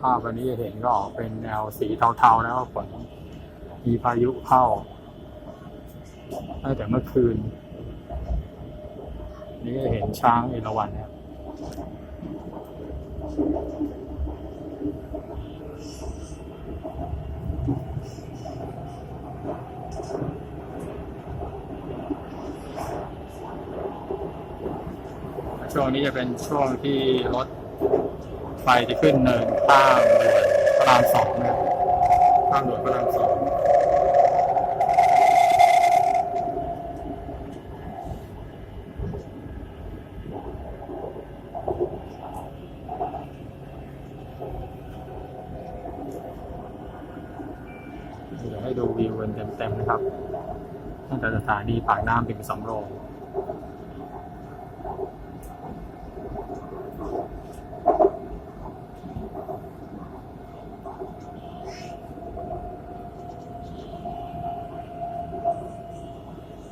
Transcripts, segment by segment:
ภาพวันนี้จะเห็นก็ออกเป็นแนวสีเทาๆแล้วฝนมีพายุเข้าตั้งแต่เมื่อคืน นี่ก็เห็นช้างเอราวัณนะครับช่วงนี้จะเป็นช่วงที่รถ ฟจะขึ้นเนินข้ามด่วนพระรามสองนะครับข้ามด่วนพระรามสองเดี๋ยวให้ดูวิวกันเต็มๆนะครับตั้งแต่สถานีปากน้ำถึงสำโรง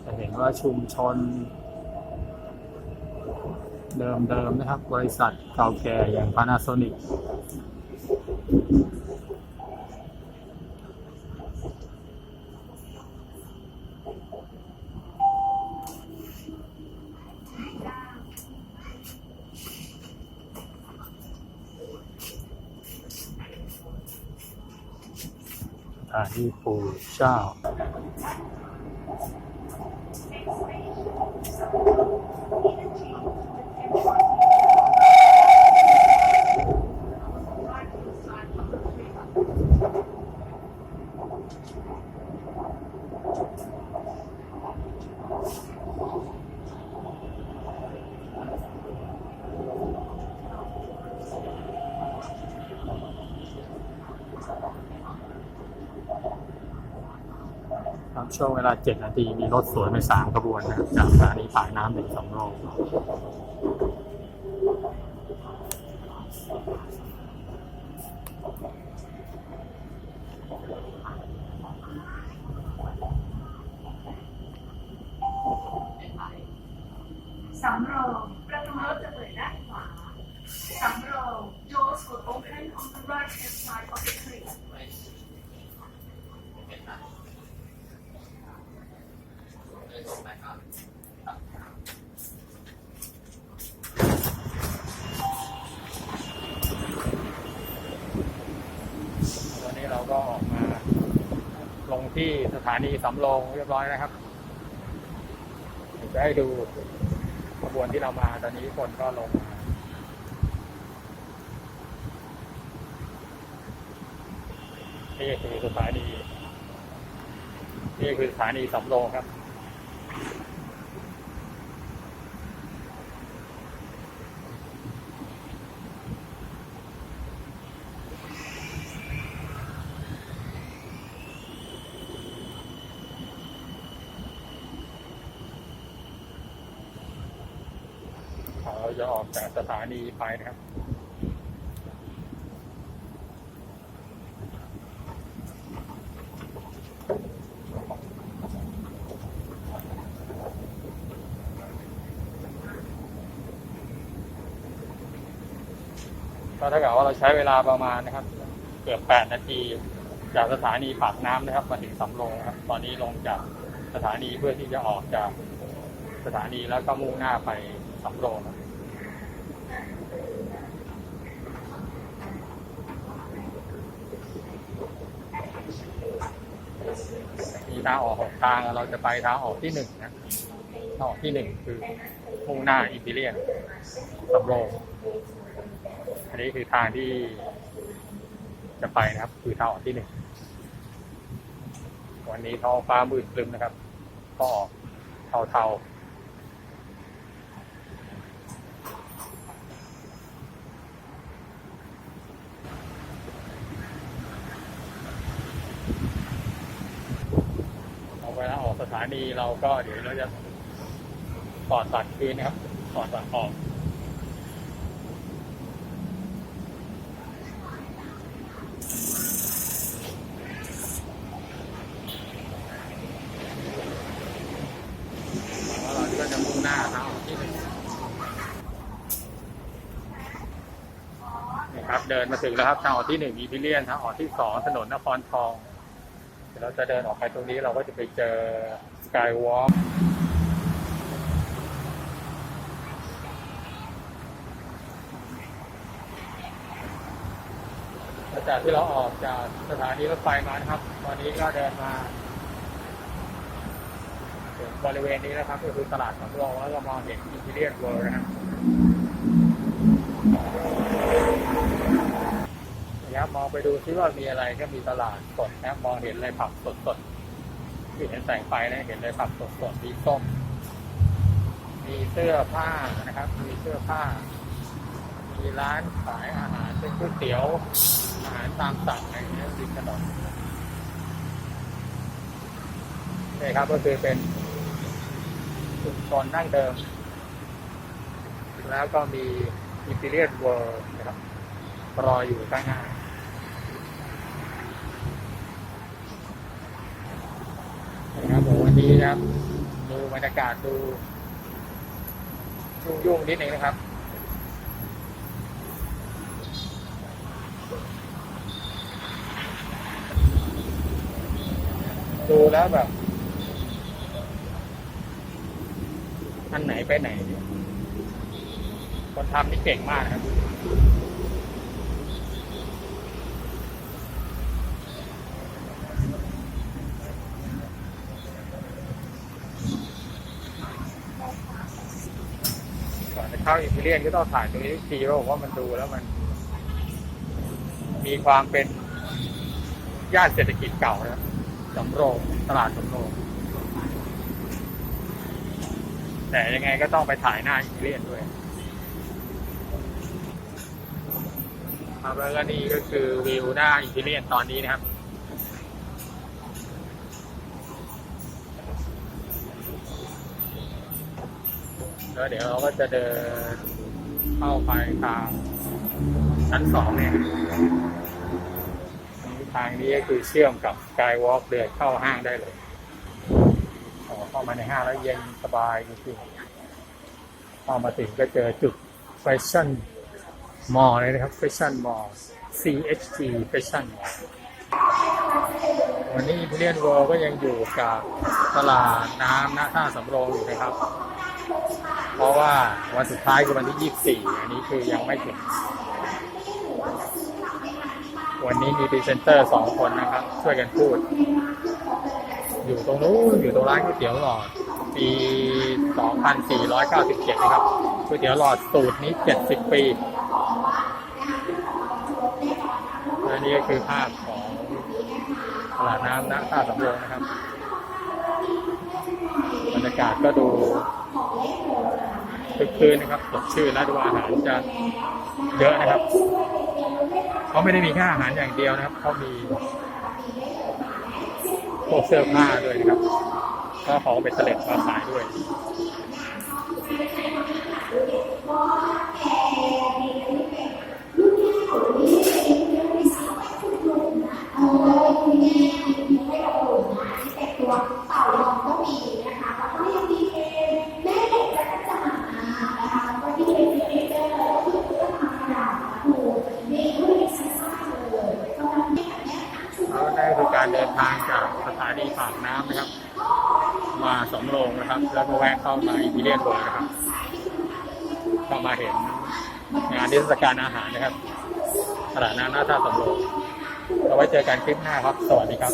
จะเห็น ว่าชุมชน เดิมๆนะครับ บริษัทเก่าแก่อย่าง Panasonic สถานี ครับช่วงเวลา 7 นาทีมีรถสวนไปสามขบวนนะครับจากสถานีปากน้ำถึงสำโรงสำโรงประตูรถจะเปิดด้านขวา สำโรง doors will open on the right hand side of the train ตอนนี้เราก็ออกมาลงที่ส ถานีสำโรงเรียบร้อยนะครับจะให้ดูขบวนที่เรามาตอนนี้คนก็ลงมานี่คือสถานี นี่คือสถานีสำโรงครับ เราจะออกจากสถานีไปนะครับก็เท่ากับว่าเราใช้เวลาประมาณนะครับ เกือบ 8 นาที จากสถานีปากน้ำนะครับมาถึงสำโรงครับ ตอนนี้ลงจากสถานีเพื่อที่จะออกจากสถานีแล้วก็มุ่งหน้าไปสำโรงครับ มี ทางออกหกทางเราจะไปทางออกที่หนึ่งนะทางออกที่หนึ่งคือมุ่งหน้าอิมพีเรียนสำโรงอันนี้คือทางที่จะไปนะครับ คือทางออกที่หนึ่งวันนี้ท้องฟ้ามืดครึมนะครับ ก็ออกเทาเอา สถานีเราก็เดี๋ยวเราจะปอดตัดคืนนะครับปอดตัดออกแล้วเราก็จะมุ่งหน้าทางออกที่นะครับเดินมาถึงแล้วครับทางออกที่หนึ่งอีพิเลียนทางออกที่สองถนนนครทอง เราจะเดินออกไปตรงนี้เราก็จะไปเจอสกายวอล์กจากที่เราออกจากสถานีรถไฟมานะครับ ตอนนี้ก็เดินมาถึงบริเวณนี้นะครับ ก็คือตลาดสำโรงแล้วก็มองเห็นอินทีเรียนเวิร์นะครับ นะครับมองไปดูซิว่ามีอะไรก็มีตลาดสดนะครับมองเห็นอะไรผักสดสดที่เห็นแสงไฟนะเห็นอะไรผักสดสดมีส้มมีเสื้อผ้านะครับ มีเสื้อผ้า มีร้านขายอาหารเป็นก๋วยเตี๋ยวอาหารตามสั่งอะไรอย่างเงี้ยริมถนนนี่ครับก็คือเป็นชุมชนดั้งเดิม แล้วก็มีอิมพีเรียลเวิร์นะครับ รออยู่ข้างหน้านะครับผมวันนี้นะ ครับ ดูบรรยากาศดูยุ่งๆนิดนึงนะครับ ดูแล้วแบบอันไหนไปไหน คนทำนี่เก่งมากนะครับ ก่อนจะ เข้าอิมพีเรียนก็ต้องถ่ายตรงนี้ทีว่าผมว่ามันดูแล้วมัน มีความเป็นย่านเศรษฐกิจเก่านะครับสำโรงตลาดสำโรงแต่ยังไงก็ต้องไปถ่ายหน้าอิมพีเรียนด้วยครับแล้วก็นี่ก็คือวิวหน้าอิมพีเรียนตอนนี้นะครับ แล้วเดี๋ยวเราก็จะเดินเข้าไปทางชั้นสองเนี่ยทางนี้ก็คือเชื่อมกับกายวอล์กเดินเข้าห้างได้เลยเข้ามาในห้างแล้วเย็นสบายจริงๆเข้ามาถึงก็เจอจุดแฟชั่นมอลเลยนะครับแฟชั่นมอล CHG Fashion Mall วันนี้พิเลียนเวิลก็ยังอยู่กับตลาดน้ำหน้าท่าสำโรงอยู่นะครับ เพราะว่าวันสุดท้ายคือวันที่ 24 อันนี้คือยังไม่ถึง วันนี้มีพรีเซนเตอร์สองคนนะครับ ช่วยกันพูด อยู่ตรงนู้นอยู่ตรงร้านก๋วยเตี๋ยวหลอด ปี 2497 นะครับก๋วยเตี๋ยวหลอดสูตรนี้ 70 ปีและนี่ก็คือภาพของตลาดน้ำณท่าสำโรงนะครับ บรรยากาศก็ดู คึกคืนนะครับสดชื่นและดูอาหารจะเยอะนะครับเขาไม่ได้มีแค่อาหารอย่างเดียวนะครับเขามีพวกเสื้อผ้าด้วยนะครับก็เขาเป็นเสล็ดมาขายด้วยตัว การเดินทางจากสถานีปากน้ำนะครับ มาสมโรงนะครับ แล้วก็แวะเข้ามาอีพีเรียนเวิร์นะครับเข้ามาเห็นงานเทศกาลอาหารนะครับตลาดน้ำหน้าท่าสำโรงเราไว้เจอกันคลิปหน้าครับ สวัสดีครับ